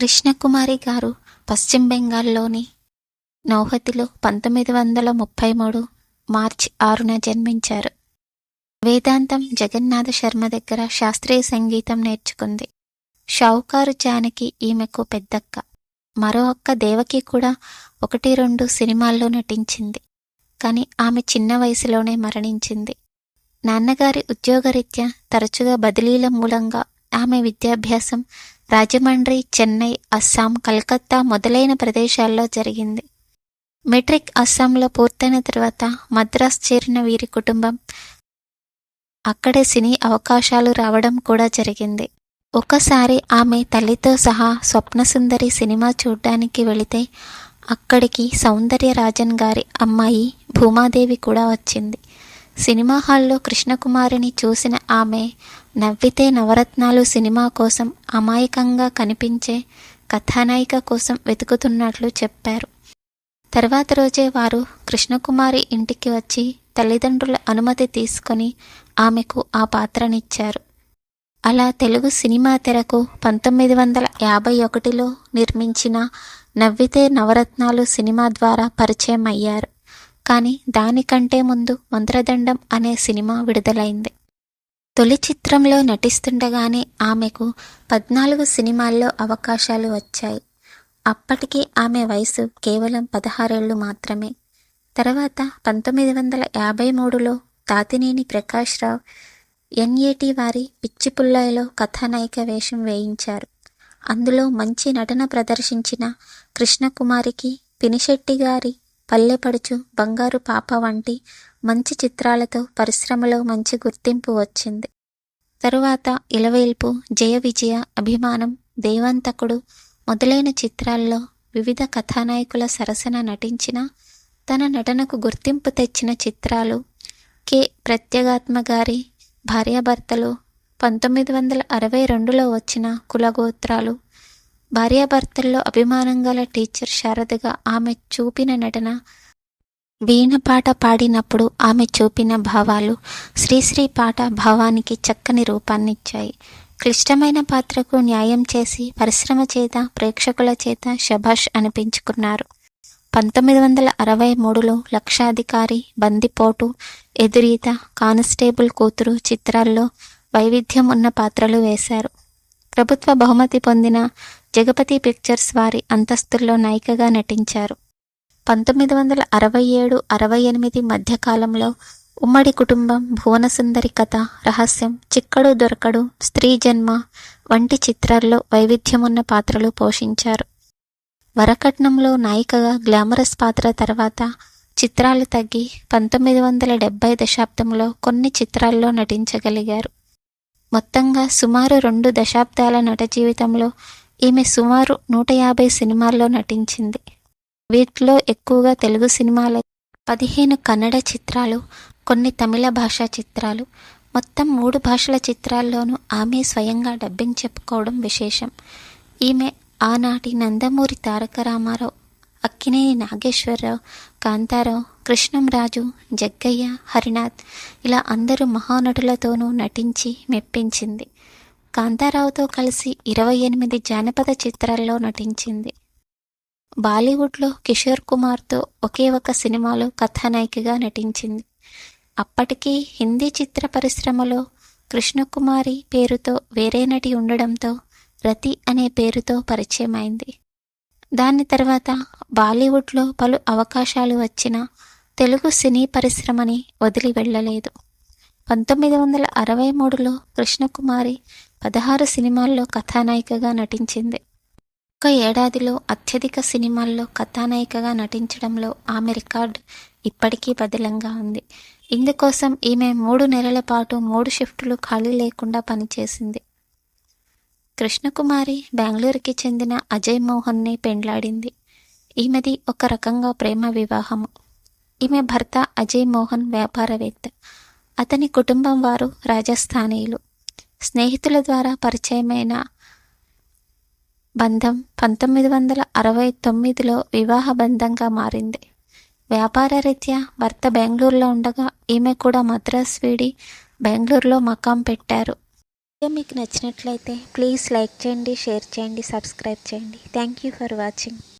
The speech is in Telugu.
కృష్ణకుమారి గారు పశ్చిమ బెంగాల్లోని నౌహతిలో పంతొమ్మిది వందల ముప్పై మూడు మార్చి ఆరున జన్మించారు. వేదాంతం జగన్నాథ శర్మ దగ్గర శాస్త్రీయ సంగీతం నేర్చుకుంది. షావుకారు జానకి ఈమెకు పెద్దక్క. మరో అక్క దేవకి కూడా ఒకటి రెండు సినిమాల్లో నటించింది. కానీ ఆమె చిన్న వయసులోనే మరణించింది. నాన్నగారి ఉద్యోగరీత్యా తరచుగా బదిలీల మూలంగా ఆమె విద్యాభ్యాసం రాజమండ్రి చెన్నై అస్సాం కలకత్తా మొదలైన ప్రదేశాల్లో జరిగింది. మెట్రిక్ అస్సాంలో పూర్తయిన తర్వాత మద్రాస్ చేరిన వీరి కుటుంబం. అక్కడే సినీ అవకాశాలు రావడం కూడా జరిగింది. ఒకసారి ఆమె తల్లితో సహా స్వప్నసుందరి సినిమా చూడ్డానికి వెళితే అక్కడికి సౌందర్య రాజన్ గారి అమ్మాయి భూమాదేవి కూడా వచ్చింది. సినిమా హాల్లో కృష్ణకుమారిని చూసిన ఆమె నవ్వితే నవరత్నాలు సినిమా కోసం అమాయకంగా కనిపించే కథానాయిక కోసం వెతుకుతున్నట్లు చెప్పారు. తర్వాత రోజే వారు కృష్ణకుమారి ఇంటికి వచ్చి తల్లిదండ్రుల అనుమతి తీసుకొని ఆమెకు ఆ పాత్రనిచ్చారు. అలా తెలుగు సినిమా తెరకు పంతొమ్మిది వందల యాభై ఒకటిలో నిర్మించిన నవ్వితే నవరత్నాలు సినిమా ద్వారా పరిచయం అయ్యారు కానీ దానికంటే ముందు మంత్రదండం అనే సినిమా విడుదలైంది. తొలి చిత్రంలో నటిస్తుండగానే ఆమెకు పద్నాలుగు సినిమాల్లో అవకాశాలు వచ్చాయి. అప్పటికి ఆమె వయసు కేవలం పదహారేళ్ళు మాత్రమే. తర్వాత పంతొమ్మిది వందల యాభై మూడులో తాతినేని ప్రకాష్ రావు ఎన్ఏటి వారి పిచ్చిపుల్లాయిలో కథానాయిక వేషం వేయించారు. అందులో మంచి నటన ప్రదర్శించిన కృష్ణకుమారికి పినిశెట్టి గారి పల్లెపడుచు బంగారు పాప వంటి మంచి చిత్రాలతో పరిశ్రమలో మంచి గుర్తింపు వచ్చింది. తరువాత ఇలవేల్పు జయ విజయ అభిమానం దేవంతకుడు మొదలైన చిత్రాల్లో వివిధ కథానాయకుల సరసన నటించిన తన నటనకు గుర్తింపు తెచ్చిన చిత్రాలు కె. ప్రత్యేగాత్మ గారి భార్యాభర్తలు పంతొమ్మిది వందల అరవై రెండులో వచ్చిన కులగోత్రాలు భార్యాభర్తల్లో అభిమానం గల టీచర్ శారదగా ఆమె చూపిన నటన వీణ పాట పాడినప్పుడు ఆమె చూపిన భావాలు శ్రీశ్రీ పాట భావానికి చక్కని రూపాన్నిచ్చాయి. క్లిష్టమైన పాత్రకు న్యాయం చేసి పరిశ్రమ చేత ప్రేక్షకుల చేత శభాష్ అనిపించుకున్నారు. పంతొమ్మిది వందల అరవై మూడులో లక్షాధికారి బందిపోటు ఎదురీత కానిస్టేబుల్ కూతురు చిత్రాల్లో వైవిధ్యం ఉన్న పాత్రలు వేశారు. ప్రభుత్వ బహుమతి పొందిన జగపతి పిక్చర్స్ వారి అంతస్తుల్లో నాయికగా నటించారు. పంతొమ్మిది వందల అరవై ఏడు అరవై ఎనిమిది మధ్యకాలంలో ఉమ్మడి కుటుంబం భువనసుందరి కథ రహస్యం చిక్కడు దొరకడు స్త్రీ జన్మ వంటి చిత్రాల్లో వైవిధ్యమున్న పాత్రలు పోషించారు. వరకట్నంలో నాయికగా గ్లామరస్ పాత్ర తర్వాత చిత్రాలు తగ్గి పంతొమ్మిది వందల డెబ్బై దశాబ్దంలో కొన్ని చిత్రాల్లో నటించగలిగారు. మొత్తంగా సుమారు రెండు దశాబ్దాల నట జీవితంలో ఈమె సుమారు నూట యాభై సినిమాల్లో నటించింది. వీటిలో ఎక్కువగా తెలుగు సినిమాలు పదిహేను కన్నడ చిత్రాలు కొన్ని తమిళ భాషా చిత్రాలు. మొత్తం మూడు భాషల చిత్రాల్లోనూ ఆమె స్వయంగా డబ్బింగ్ చెప్పుకోవడం విశేషం. ఈమె ఆనాటి నందమూరి తారక రామారావు అక్కినేని నాగేశ్వరరావు కాంతారావు కృష్ణంరాజు జగ్గయ్య హరినాథ్ ఇలా అందరూ మహానటులతోనూ నటించి మెప్పించింది. కాంతారావుతో కలిసి ఇరవై ఎనిమిది జానపద చిత్రాల్లో నటించింది. బాలీవుడ్లో కిషోర్ కుమార్తో ఒకే ఒక సినిమాలో కథానాయికగా నటించింది. అప్పటికీ హిందీ చిత్ర పరిశ్రమలో కృష్ణకుమారి పేరుతో వేరే నటి ఉండడంతో రతి అనే పేరుతో పరిచయం అయింది దాని తర్వాత బాలీవుడ్లో పలు అవకాశాలు వచ్చినా తెలుగు సినీ పరిశ్రమని వదిలి వెళ్ళలేదు. పంతొమ్మిది వందల అరవై మూడులో కృష్ణకుమారి పదహారు సినిమాల్లో కథానాయికగా నటించింది. ఒక ఏడాదిలో అత్యధిక సినిమాల్లో కథానాయికగా నటించడంలో ఆమె రికార్డ్ ఇప్పటికీ బదిలంగా ఉంది. ఇందుకోసం ఈమె మూడు నెలల పాటు మూడు షిఫ్టులు ఖాళీ లేకుండా పనిచేసింది. కృష్ణకుమారి బెంగళూరుకి చెందిన అజయ్ మోహన్ని పెండ్లాడింది. ఈమెది ఒక రకంగా ప్రేమ వివాహము. ఈమె భర్త అజయ్ మోహన్ వ్యాపారవేత్త. అతని కుటుంబం వారు రాజస్థానీయులు. స్నేహితుల ద్వారా పరిచయమైన బంధం పంతొమ్మిది వందల అరవై తొమ్మిదిలో వివాహ బంధంగా మారింది. వ్యాపార రీత్యా భర్త బెంగళూరులో ఉండగా ఈమె కూడా మద్రాస్ వీడి బెంగళూరులో మకాం పెట్టారు. మీకు నచ్చినట్లయితే ప్లీజ్ లైక్ చేయండి షేర్ చేయండి సబ్స్క్రైబ్ చేయండి. Thank you for watching.